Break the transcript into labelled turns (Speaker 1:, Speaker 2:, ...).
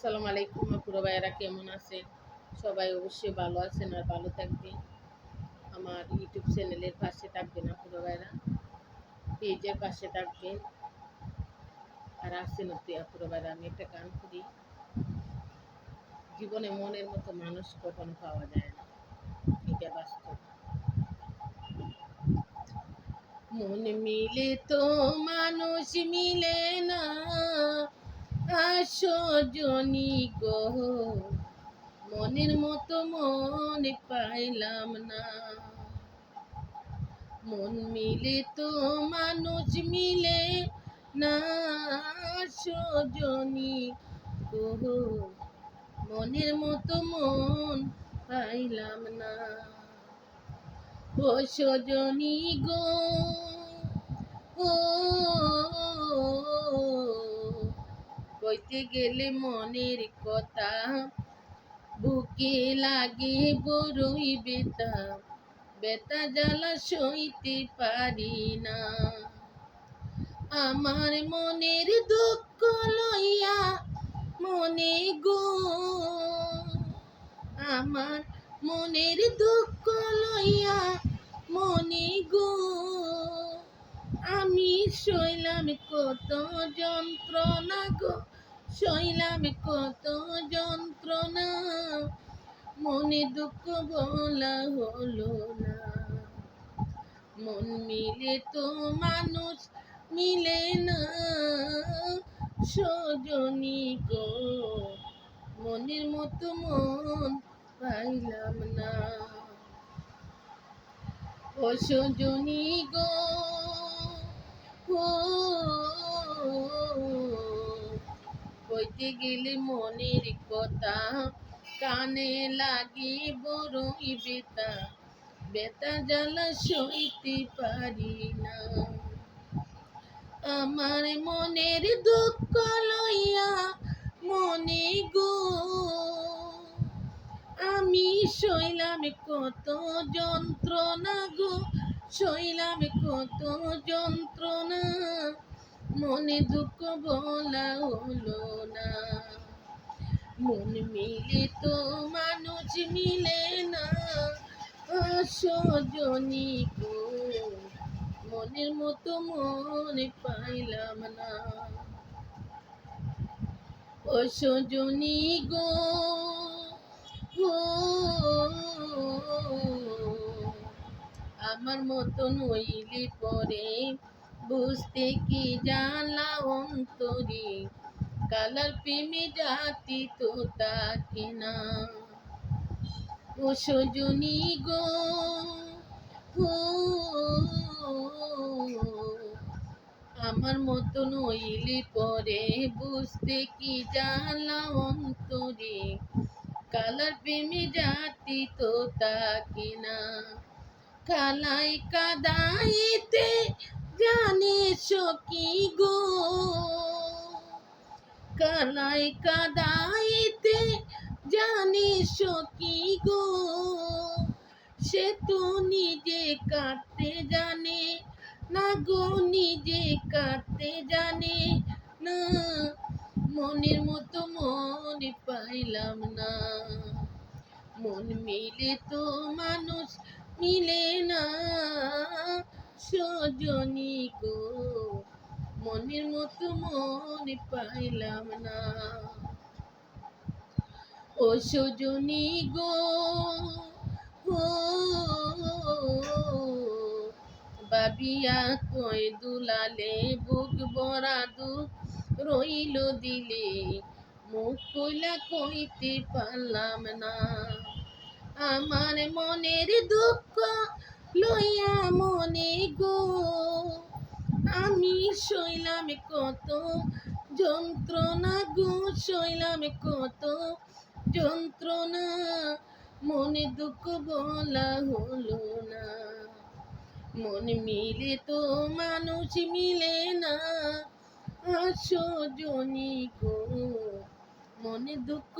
Speaker 1: আসসালামু আলাইকুম পুরো ভাইয়েরা কেমন আছেন? সবাই অবশ্যই ভালো আছেন আর ভালো থাকবেন। আমার ইউটিউব চ্যানেলের পাশে থাকবেন পুরো ভাইয়েরা। পেজের পাশে থাকবেন। আর আসছেন পুরো ভাইয়েরা, আমি একটা গান করি। জীবনে মনের মতো মানুষ কখনো পাওয়া যায় না। এটা বাস্তব। মন মিলে তো মানুষ মিলে না। আসজনি গো। মনের মতো মন পাইলাম না। মন মিলে তো মানুষ মিলে না। সজনি গো। মনের মতো মন পাইলাম না। ও সজনি গো। ও কইতে গেলে মনের কথা। বুকে লাগে বড়ই বেতা বেতা জ্বালা সইতে পারি না। আমার মনের দুঃখ লইয়া মনে গো, আমার মনের দুঃখ লইয়া মনে গো। আমি শৈলাম কত যন্ত্রণা গো শৈলাম কত যন্ত্রণা, মনে দুঃখ বলা হলো না। মন মিলে তো মানুষ মিলে না, সজনী গো। মনের মতো মন পাইলাম না। ও সজনী গো গেলে মনের কথা। কানে লাগে বড়ই বেতা বেতা জ্বালা সইতে পারি না। আমার মনের দুঃখ লইয়া মনে গো, আমি শৈলাম কত যন্ত্রণা গো শৈলাম কত যন্ত্রণা। মনে দুঃখ বলা হলো না। মন মিলে তো মানুষ মিলে না। সজনী গো মনের মতো মনে পাইলাম না। ও সজনী গো আমার মতো নইলে পরে বুঝতে কি জানলা অন্তরে? কালার প্রেমে জাতি তো তাকে না। ও সজনী গো আমার মতো নইলে পরে বুঝতে কি জানলা অন্তরে? কালার প্রেমে জাতি তো তাকে না। কালাই কাদাইতে জানে সকি গো। কালাই কাদাইতে জানে সকি গো। সে তো নিজে কাটতে জানে, না গো নিজে কাটতে জানে, না। মনের মতো মন পাইলাম না। মন মিলে তো মানুষ মিলে না। সজনী গো, মনের মতো মনে পাইলাম না। ও সজনী গো বাবিয়া কয় দুলালে, বুক বড়া দুঃখ রইল দিলে। মুখ কইলা কইতে পারলাম না। আমার মনের দুঃখ লইয়া মনে গো, আমি শৈলাম কত যন্ত্রণা গো শৈলাম কত যন্ত্রণা। মনে দুঃখ বলা হলো না, মন মিলে তো মানুষ মিলে না। আসো জনি গো, মনে দুঃখ